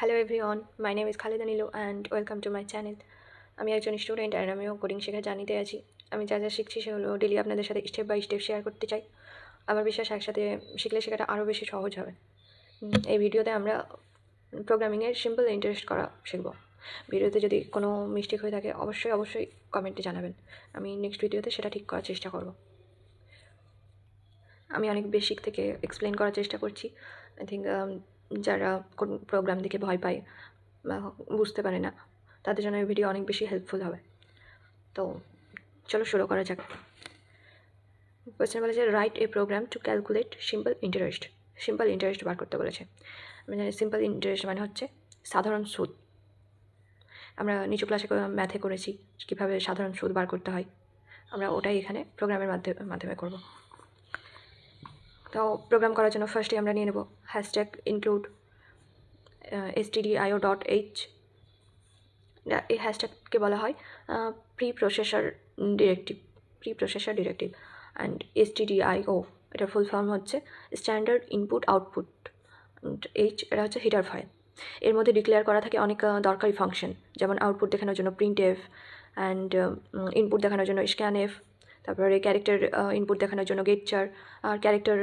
Hello everyone my name is Khaleda Nilu and welcome to my channel আমি একজন student আর আমিও coding শেখা জানিতে আছি। আমি যা যা শিখছি সেগুলো ডেলি আপনাদের সাথে স্টেপ বাই স্টেপ শেয়ার করতে চাই। আমার বিশ্বাস একসাথে শিখলে শেখাটা আরও বেশি সহজ হবে। এই ভিডিওতে আমরা প্রোগ্রামিংয়ের সিম্পল ইন্টারেস্ট করা শিখব। ভিডিওতে যদি কোনো মিস্টেক হয়ে থাকে, অবশ্যই অবশ্যই কমেন্টে জানাবেন। আমি নেক্সট ভিডিওতে সেটা ঠিক করার চেষ্টা করব। আমি অনেক বেসিক থেকে এক্সপ্লেন করার চেষ্টা করছি। আই থিঙ্ক যারা কোন প্রোগ্রাম দেখে ভয় পায় বা বুঝতে পারে না, তাদের জন্য এই ভিডিও অনেক বেশি হেল্পফুল হবে। তো চলো শুরু করা যাক। কোয়েশ্চেন বলেছে write a program to calculate simple interest simple interest বার করতে বলেছে। আমি জানি সিম্পল ইন্টারেস্ট মানে হচ্ছে সাধারণ সুদ। আমরা নিচু ক্লাসে ম্যাথে করেছি, কীভাবে সাধারণ সুদ বার করতে হয়। আমরা ওটাই এখানে প্রোগ্রামের মাধ্যমে মাধ্যমে করব। তো প্রোগ্রাম করার জন্য ফার্স্টে আমরা নিয়ে নেব। Hashtag include S T IO dot H এই হ্যাশট্যাগকে বলা হয় preprocessor directive preprocessor directive and S TDIO এটার ফুল ফর্ম হচ্ছে স্ট্যান্ডার্ড ইনপুট আউটপুট এইচ এটা হচ্ছে হিটার ফাইল এর মধ্যে ডিক্লেয়ার করা থাকে অনেক দরকারি ফাংশন যেমন আউটপুট দেখানোর জন্য প্রিন্ট এফ অ্যান্ড ইনপুট দেখানোর জন্য স্ক্যান এফ তারপরে ক্যারেক্টার ইনপুট দেখানোর জন্য গেট চার আর ক্যারেক্টার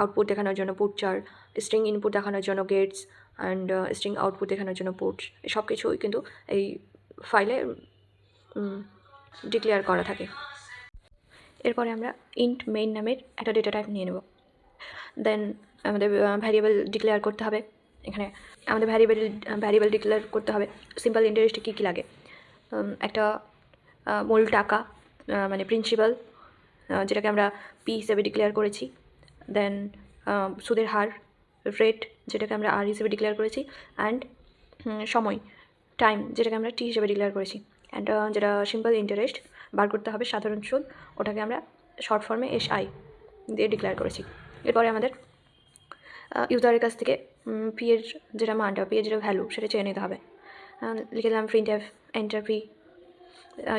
আউটপুট দেখানোর জন্য পুট চার স্ট্রিং ইনপুট দেখানোর জন্য গেটস অ্যান্ড স্ট্রিং আউটপুট দেখানোর জন্য পুটস সব কিছুই কিন্তু এই ফাইলে ডিক্লেয়ার করা থাকে। এরপরে আমরা ইন্ট মেইন নামের একটা ডেটা টাইপ নিয়ে নেব। দেন আমাদের ভ্যারিয়েবল ডিক্লেয়ার করতে হবে এখানে। আমাদের ভ্যারিয়েবল ভ্যারিয়েবল ডিক্লেয়ার করতে হবে। সিম্পল ইন্টারেস্টে কী কী লাগে? একটা মূল টাকা মানে প্রিন্সিপাল যেটাকে আমরা পি হিসেবে ডিক্লেয়ার করেছি। দেন সুদের হার রেট যেটাকে আমরা আর হিসেবে ডিক্লেয়ার করেছি অ্যান্ড সময় টাইম যেটাকে আমরা টি হিসেবে ডিক্লেয়ার করেছি। অ্যান্ড যেটা সিম্পল ইন্টারেস্ট বার করতে হবে সাধারণ সুদ, ওটাকে আমরা শর্ট ফর্মে এস আই দিয়ে ডিক্লেয়ার করেছি। এরপরে আমাদের ইউজারের কাছ থেকে পি এর যেটা মানটা পি এর যেটা ভ্যালু সেটা চেয়ে নিতে হবে। লিখে দিলাম প্রিন্ট এফ এন্টার পি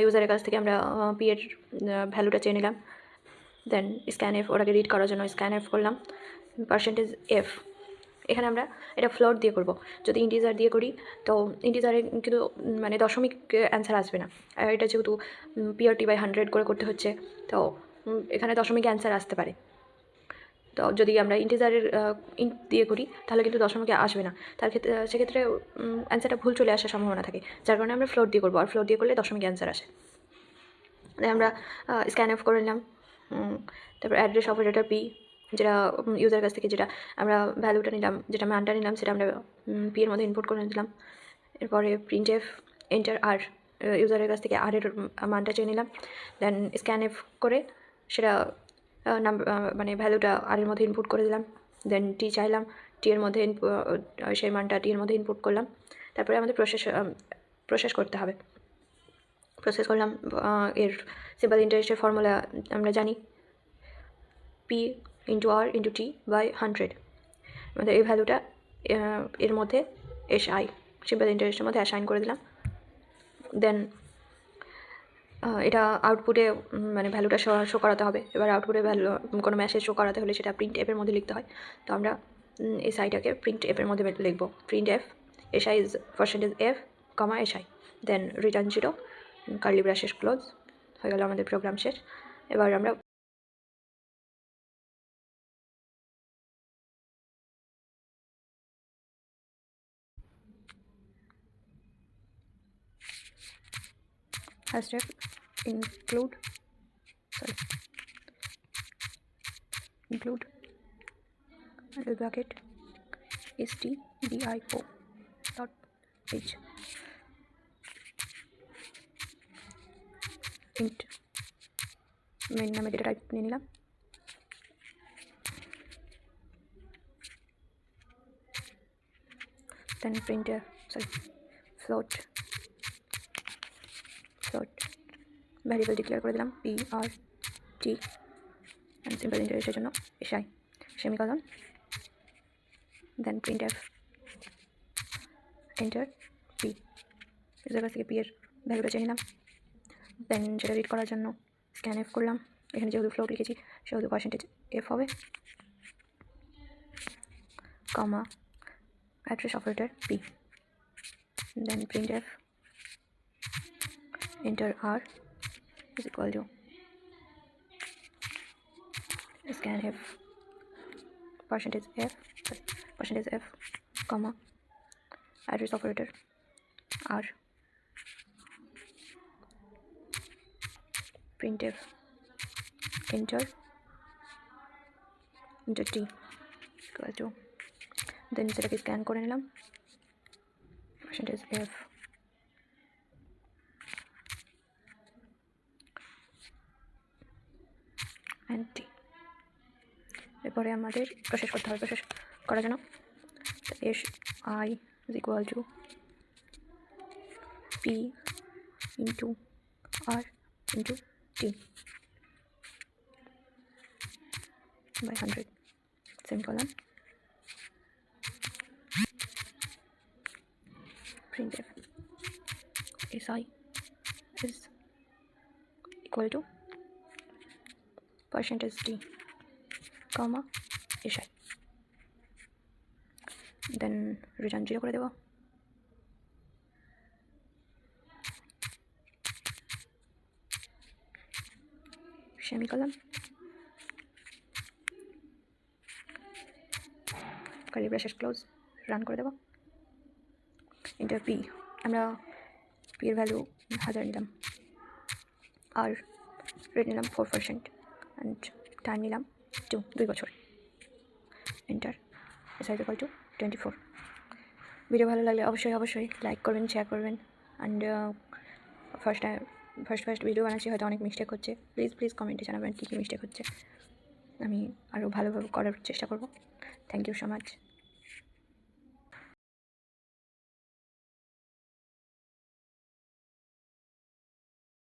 ইউজারের কাছ থেকে আমরা পি এর ভ্যালুটা চেয়ে নিলাম। দেন স্ক্যান এফ ওটাকে রিড করার জন্য স্ক্যান এফ করলাম। পার্সেন্টেজ এফ এখানে আমরা এটা ফ্লোট দিয়ে করব। যদি ইন্টিজার দিয়ে করি, তো ইন্টিজারে কিন্তু মানে দশমিক অ্যান্সার আসবে না। এটা যেহেতু পিআরটি বাই হান্ড্রেড করে করতে হচ্ছে, তো এখানে দশমিক অ্যান্সার আসতে পারে। যদি আমরা ইন্টিজারের ইন্ট দিয়ে করি, তাহলে কিন্তু দশমিকে আসবে না। তার ক্ষেত্রে, সেক্ষেত্রে অ্যান্সারটা ভুল চলে আসার সম্ভাবনা থাকে। যার কারণে আমরা ফ্লোট দিয়ে করব, আর ফ্লোট দিয়ে করলে দশমিক অ্যান্সার আসে। তাই আমরা স্ক্যান অফ করে নিলাম। তারপর অ্যাড্রেস অপারেটর পি যেটা ইউজার কাছ থেকে যেটা আমরা ভ্যালুটা নিলাম, যেটা মানটা নিলাম, সেটা আমরা পি এর মধ্যে ইনপুট করে নিলাম। এরপরে প্রিন্ট এফ এন্টার আর ইউজারের কাছ থেকে আর এর মানটা চেয়ে নিলাম। দেন স্ক্যান এফ করে, সেটা নাম্বার মানে ভ্যালুটা আর এর মধ্যে ইনপুট করে দিলাম। দেন টি চাইলাম টি এর মধ্যে সেই মানটা টি এর মধ্যে ইনপুট করলাম। তারপরে আমাদের প্রসেস প্রসেস করতে হবে। প্রসেস করলাম এর সিম্পল ইন্টারেস্টের ফর্মুলা আমরা জানি। P into R into T by hundred আমাদের এই ভ্যালুটা এর মধ্যে এস আই সিম্পল ইন্টারেস্টের মধ্যে অ্যাসাইন করে দিলাম। দেন এটা আউটপুটে মানে ভ্যালুটা শো করাতে হবে। এবার আউটপুটে ভ্যালু কোনো মেসেজ শো করাতে হলে সেটা প্রিন্ট এফের মধ্যে লিখতে হয়। তো আমরা উম, এই সাইটাকে প্রিন্ট এফের মধ্যে লিখব। Printf S I is percentage F comma S I then return zero curly braces close হয়ে গেল আমাদের প্রোগ্রাম শেষ। এবার আমরা hashtag include sorry include little bracket stdio dot h int main নামে ডেটা টাইপ নিয়ে নিলাম then printer sorry float float variable declare করে দিলাম পি আর টি সিম্পল ইন্টারেস্টের জন্য SI semi semicolon then printf enter P user কাছ থেকে P এর ভ্যালুটা চেয়ে নিলাম দেন সেটা রিড করার জন্য স্ক্যান এফ করলাম, এখানে যেহেতু ফ্লোট লিখেছি, সেহেতু পার্সেন্টেজ এফ হবে comma address P then print printf enter r is equal to scanf percentage f sorry, percentage f comma address operator r printf enter enter t equal to দেন সেটাকে scan করে নিলাম percentage F T. এরপরে আমাদের process করতে হবে process করার জন্য। S I is equal to P into R into T. Hundred. Semicolon printf si is equal to percentage d, comma si then return 0 করে দেব। Semicolon. Curly braces close run করে দেবো। Enter P আমরা P এর value হাজার নিলাম। আর rate নিলাম four percent and time নিলাম। টু দুই বছর। Enter size equal to twenty four video ভালো লাগলে অবশ্যই অবশ্যই লাইক করবেন শেয়ার করবেন। And first time first first video বানাচ্ছি, হয়তো অনেক মিস্টেক হচ্ছে। প্লিজ প্লিজ কমেন্টে জানাবেন কী কী মিস্টেক হচ্ছে। আমি আরও ভালোভাবে করার চেষ্টা করব। Thank you so much